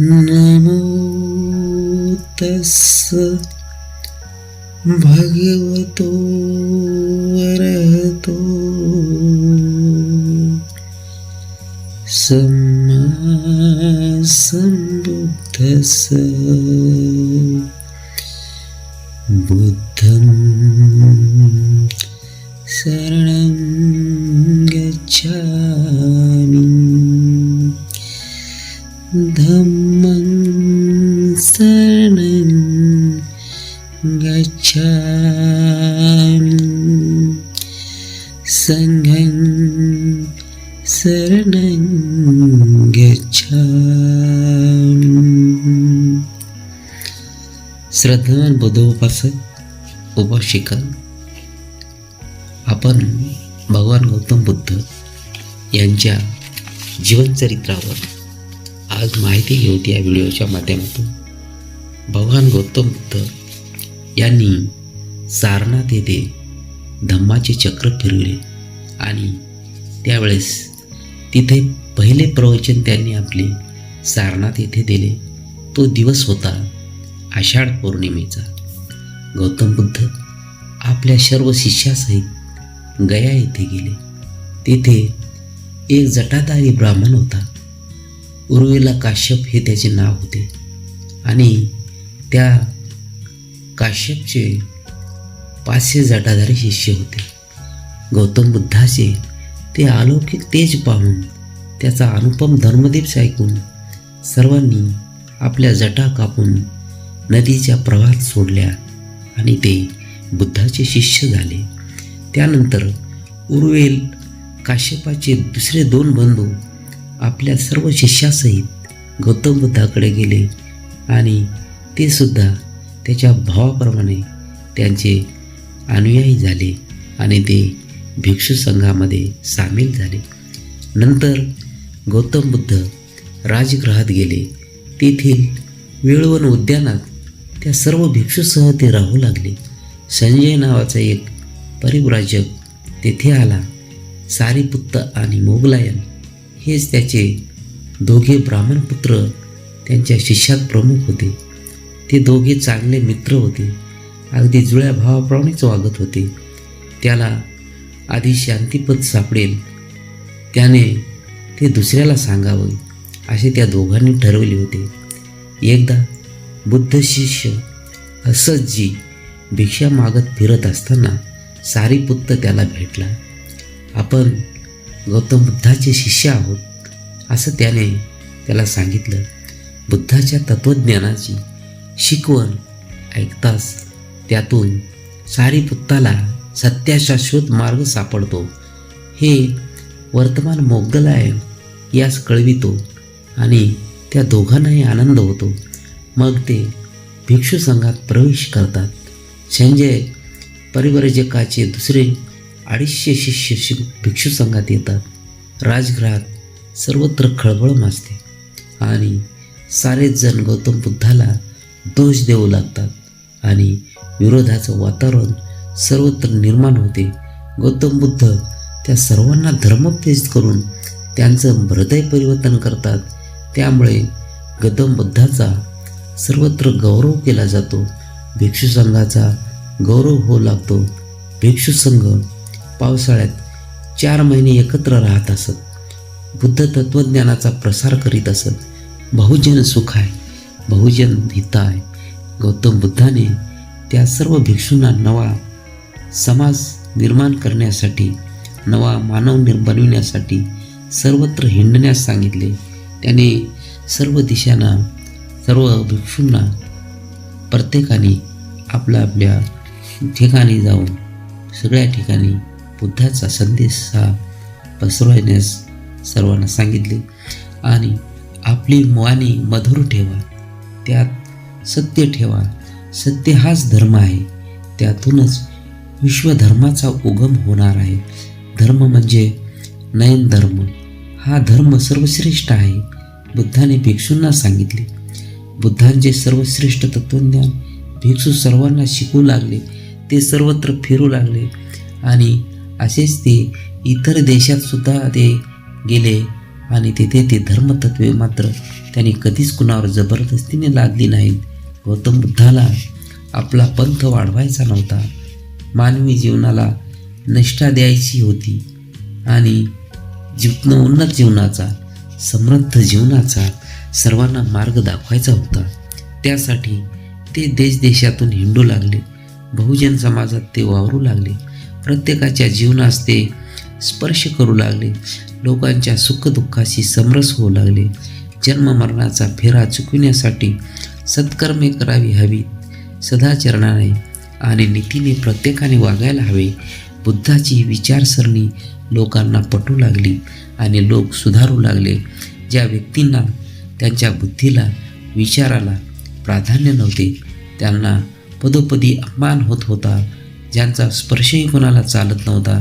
नमो तस्स भगवतो वरहतो सम्मा सम्बुद्धस्स बुद्धं शरण सङ्घं शरणं गच्छामि। श्रद्धावान बुद्धोपासक उपाशिका आपण भगवान गौतम बुद्ध यांच्या जीवनचरित्रावर आज माहिती घेऊत या व्हिडिओच्या माध्यमातून भगवान गौतम बुद्ध यांनी सारनाथ येथे धम्माचे चक्र फिरविले. आणि त्यावेळेस तिथे पहिले प्रवचन त्यांनी आपले सारनाथ येथे दिले. तो दिवस होता आषाढ पौर्णिमेचा. गौतम बुद्ध आपल्या सर्व शिष्यासहित गया येथे गेले. तेथे एक जटाधारी ब्राह्मण होता. उर्वेला काश्यप हे त्याचे नाव होते. आणि त्या काश्यपचे पाचशे जटाधारी शिष्य होते. गौतम बुद्धाचे ते अलौकिक तेज पाहून त्याचा अनुपम धर्मदीप ऐकून सर्वांनी आपल्या जटा कापून नदीच्या प्रवाहात सोडल्या आणि ते बुद्धाचे शिष्य झाले. त्यानंतर उर्वेल काश्यपाचे दुसरे दोन बंधू आपल्या सर्व शिष्यासहित गौतम बुद्धाकडे गेले आणि ते सुद्धा त्याच्या भावाप्रमाणे त्यांचे अनुयायी झाले आणि ते भिक्षू संघामध्ये सामील झाले. नंतर गौतम बुद्ध राजगृहात गेले. तेथील वेळवन उद्यानात त्या सर्व भिक्षूसह ते राहू लागले. संजय नावाचा एक परिव्राजक तेथे आला. सारीपुत्त आणि मोगलायन हेच त्याचे दोघे ब्राह्मणपुत्र त्यांच्या शिष्यात प्रमुख होते. ते दोघे चांगले मित्र होते. अगदी जुळ्या भावाप्रमाणेच वागत होते. त्याला आधी शांतीपद सापडेल. त्याने ते दुसऱ्याला सांगावं असे त्या दोघांनी ठरवले होते. एकदा बुद्ध शिष्य असजी जी भिक्षा मागत फिरत असताना सारीपुत्त त्याला भेटला. आपण गौतम बुद्धाचे शिष्य आहोत असं त्याने त्याला सांगितलं. बुद्धाच्या तत्त्वज्ञानाची शिकवण ऐकताच त्यातून सारीपुत्ताला सत्याशाश्वत मार्ग सापडतो. हे वर्तमान मोगलाय यास कळवितो आणि त्या दोघांनाही आनंद होतो. मग ते भिक्षू संघात प्रवेश करतात. संजय परिवर्जकाचे दुसरे अडीचशे शिष्य शि भिक्षू संघात येतात. राजगृहात सर्वत्र खळबळ माजते आणि सारेच जण गौतम बुद्धाला दोष देऊ लागतात आणि विरोधाचं वातावरण सर्वत्र निर्माण होते. गौतम बुद्ध त्या सर्वांना धर्मोपदेश करून त्यांचं हृदय परिवर्तन करतात. त्यामुळे गौतम बुद्धाचा सर्वत्र गौरव केला जातो. भिक्षू संघाचा गौरव होऊ लागतो. भिक्षू संघ पावसाळ्यात चार महिने एकत्र राहत असत. बुद्ध तत्त्वज्ञानाचा प्रसार करीत असत. बहुजन सुख आहे बहुजन हिताय. गौतम बुद्धाने त्या सर्व भिक्षूंना नवा समाज निर्माण करण्यासाठी नवा मानव निर् बनविण्यासाठी सर्वत्र हिंडण्यास सांगितले. त्याने सर्व दिशांना सर्व भिक्षूंना प्रत्येकाने आपल्या आपल्या ठिकाणी जाऊन सगळ्या ठिकाणी बुद्धाचा संदेश हा पसरवण्यास सर्वांना सांगितले. आणि आपली वाणी मधुर ठेवा त्यात सत्य ठेवा. सत्य हाच धर्म आहे. त्यातूनच विश्वधर्माचा उगम होणार आहे. धर्म म्हणजे नयन धर्म. हा धर्म सर्वश्रेष्ठ आहे बुद्धाने भिक्षूंना सांगितले. बुद्धांचे सर्वश्रेष्ठ तत्वज्ञान भिक्षू सर्वांना शिकू लागले ते सर्वत्र फिरू लागले आणि असेच ते इतर देशात सुद्धा ते गेले आणि तेथे ते धर्मतत्वे मात्र त्यांनी कधीच कुणावर जबरदस्तीने लादली नाहीत. गौतम बुद्धाला आपला पंथ वाढवायचा नव्हता. मानवी जीवनाला निष्ठा द्यायची होती आणि जीवन उन्नत जीवनाचा समृद्ध जीवनाचा सर्वांना मार्ग दाखवायचा होता. त्यासाठी ते देशदेशातून हिंडू लागले. बहुजन समाजात ते वावरू लागले. प्रत्येकाच्या जीवनास ते स्पर्श करू लागले. लोकांच्या सुखदुःखाशी समरस होऊ लागले. जन्म मरणाचा फेरा चुकविण्यासाठी सत्कर्मे करावी हवीत सदाचरणाने आणि नीतीने प्रत्येकाने वागायला हवे. बुद्धाची विचारसरणी लोकांना पटू लागली आणि लोक सुधारू लागले. ज्या व्यक्तींना त्यांच्या बुद्धीला विचाराला प्राधान्य नव्हते त्यांना पदोपदी अपमान होत होता. ज्यांचा स्पर्शही कोणाला चालत नव्हता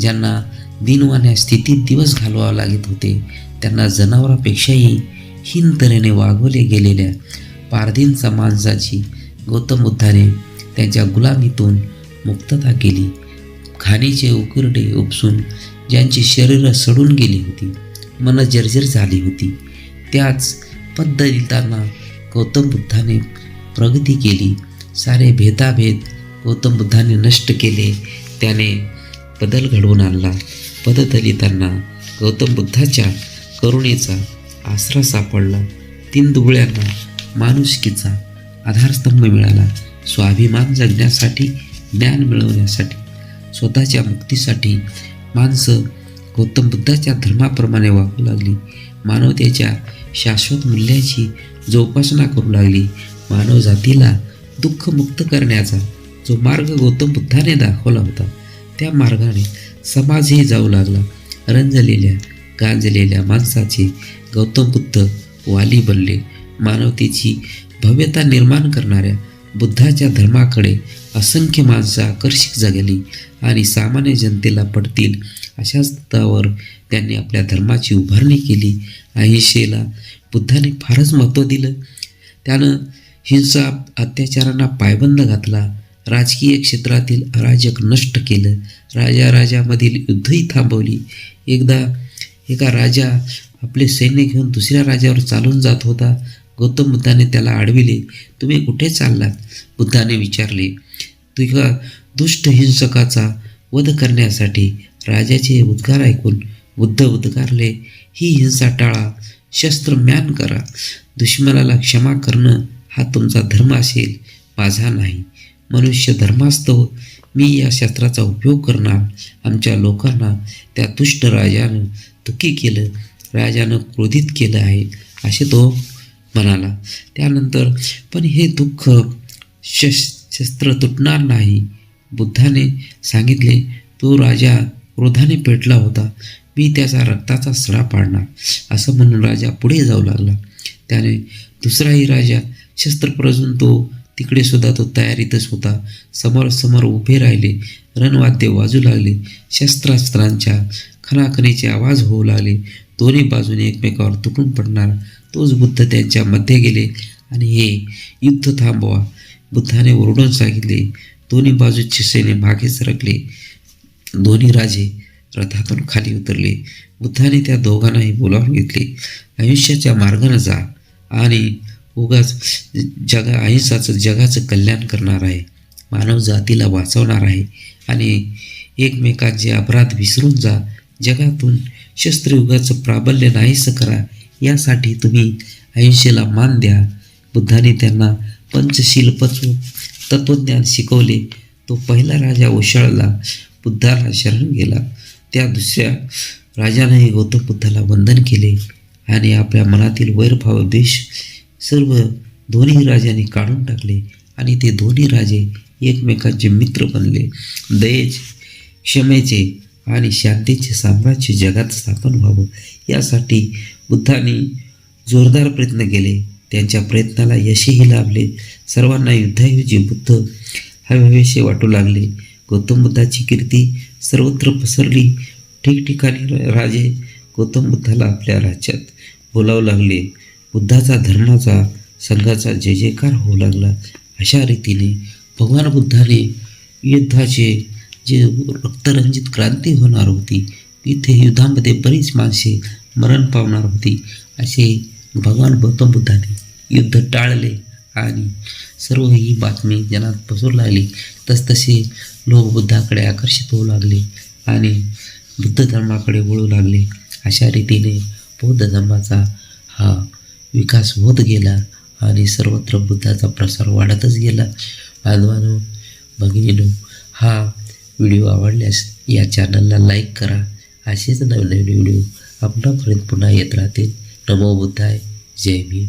ज्यांना दिनवाण्या स्थितीत दिवस घालवावे लागत होते त्यांना जनावरापेक्षाही हीन तऱ्हेने वागवले गेलेल्या पारधींचा माणसाची गौतम बुद्धाने त्यांच्या गुलामीतून मुक्तता केली. खाणीचे उकुरडे उपसून ज्यांची शरीरं सडून गेली होती मन जर्जर झाली होती त्याच पद्धतीताना गौतम बुद्धाने प्रगती केली. सारे भेदाभेद गौतम बुद्धाने नष्ट केले. त्याने बदल घडवून आणला. पददलितांना गौतम बुद्धाच्या करुणेचा आसरा सापडला. तीन दुबळ्यांना माणुसकीचा आधारस्तंभ मिळाला. स्वाभिमान जगण्यासाठी ज्ञान मिळवण्यासाठी स्वतःच्या मुक्तीसाठी माणसं गौतम बुद्धाच्या धर्माप्रमाणे वागू लागली. मानवतेच्या शाश्वत मूल्याची जोपासना करू लागली. मानव जातीला दुःखमुक्त करण्याचा जो मार्ग गौतम बुद्धाने दाखवला होता त्या मार्गाने समाजही जाऊ लागला. रंजलेल्या गांजलेल्या माणसाचे गौतम बुद्ध वाली बनले. मानवतेची भव्यता निर्माण करणाऱ्या बुद्धाच्या धर्माकडे असंख्य माणसं आकर्षित जगली आणि सामान्य जनतेला पडतील अशा स्तरावर त्यांनी आपल्या धर्माची उभारणी केली. अहिंसेला बुद्धाने फारच महत्त्व दिलं. त्यानं हिंसा अत्याचारांना पायबंद घातला. राजकीय क्षेत्रातील अराजक नष्ट केलं. राजा राजामधील युद्धही थांबवली. एकदा एका राजा आपले सैन्य घेऊन दुसऱ्या राजावर चालून जात होता. गौतम बुद्धाने त्याला अडविले तुम्ही कुठे चाललात? बुद्धाने विचारले. तुझ्या दुष्ट हिंसकाचा वध करण्यासाठी राजाचे उद्गार ऐकून बुद्ध उद्गारले. ही हिंसा टाळा शस्त्र म्यान करा. दुश्मनाला क्षमा करणं हा तुमचा धर्म असेल माझा नाही. मनुष्य धर्मास्तव हो. मी या शस्त्राचा उपयोग करणार. आमच्या लोकांना त्या दुष्ट राजानं दुःखी केलं राजानं क्रोधित केलं आहे. असे तो म्हणाला त्यानंतर पण हे दुःख शश शस्त्र तुटणार नाही. बुद्धाने सांगितले तो राजा क्रोधाने पेटला होता. मी त्याचा रक्ताचा सडा पाडणार. असं म्हणून राजा पुढे जाऊ लागला. त्याने दुसराही राजा शस्त्र प्रजून तो तिकडे सुद्धा तो तयारीतच होता. समोर समोर उभे राहिले. रणवाद्य वाजू लागले. शस्त्रास्त्रांच्या खनाखनीचे आवाज होऊ लागले. दोन्ही बाजूने एकमेकावर तुटून पडणार. तोच बुद्ध त्यांच्या मध्ये गेले आणि हे युद्ध थांबवा. बुद्धाने ओरडून सांगितले दोन्ही बाजूचे सैन्य मागे सरकले. दोन्ही राजे रथातून खाली उतरले. बुद्धाने त्या दोघांनाही बोलावून घेतले आयुष्याच्या मार्गाने जा आणि उगाच जगा अहिंसाचं जगाचं कल्याण करणार आहे. मानव जातीला वाचवणार आहे आणि एकमेकांचे अपराध विसरून जा. जगातून शस्त्रयुगाचं प्राबल्य नाहीसं करा. यासाठी तुम्ही अहिंसेला मान द्या. बुद्धाने त्यांना पंचशील पचू तत्त्वज्ञान शिकवले. तो पहिला राजा ओशाळला बुद्धाला शरण गेला. त्या दुसऱ्या राजानेही गौतम बुद्धाला वंदन केले आणि आपल्या मनातील वैरभाव द्वेष सर्व दोन्ही राजांनी काढून टाकले आणि ते दोन्ही राजे एकमेकांचे मित्र बनले. दयेचे क्षमेचे आणि शांतीचे साम्राज्य जगात स्थापन व्हावं यासाठी बुद्धांनी जोरदार प्रयत्न केले. त्यांच्या प्रयत्नाला यशही लाभले. सर्वांना युद्धाऐवजी बुद्ध हवेहवेसे वाटू लागले. गौतम बुद्धाची कीर्ती सर्वत्र पसरली. ठिकठिकाणी राजे गौतम बुद्धाला आपल्या राज्यात बोलावू लागले. बुद्धाचा धर्माचा संघाचा जय जयकार होऊ लागला. अशा रीतीने भगवान बुद्धाने युद्धाचे जे रक्तरंजित क्रांती होणार होती इथे युद्धामध्ये बरीच माणसे मरण पावणार होती. असे भगवान गौतम बुद्धाने युद्ध टाळले आणि सर्व ही बातमी जनात पसरू लागली. तसतसे लोक बुद्धाकडे आकर्षित होऊ लागले आणि बुद्ध धर्माकडे वळू लागले. अशा रीतीने बौद्ध धर्माचा हा विकास होत गेला आणि सर्वत्र बुद्धाचा प्रसार वाढतच गेला. बांधवानो भगिनीनो हा व्हिडिओ आवडल्यास या चॅनलला लाईक करा. असेच नवीन नवीन व्हिडिओ आपणापर्यंत पुन्हा येत राहतील नमो बुद्धाय जय भीम।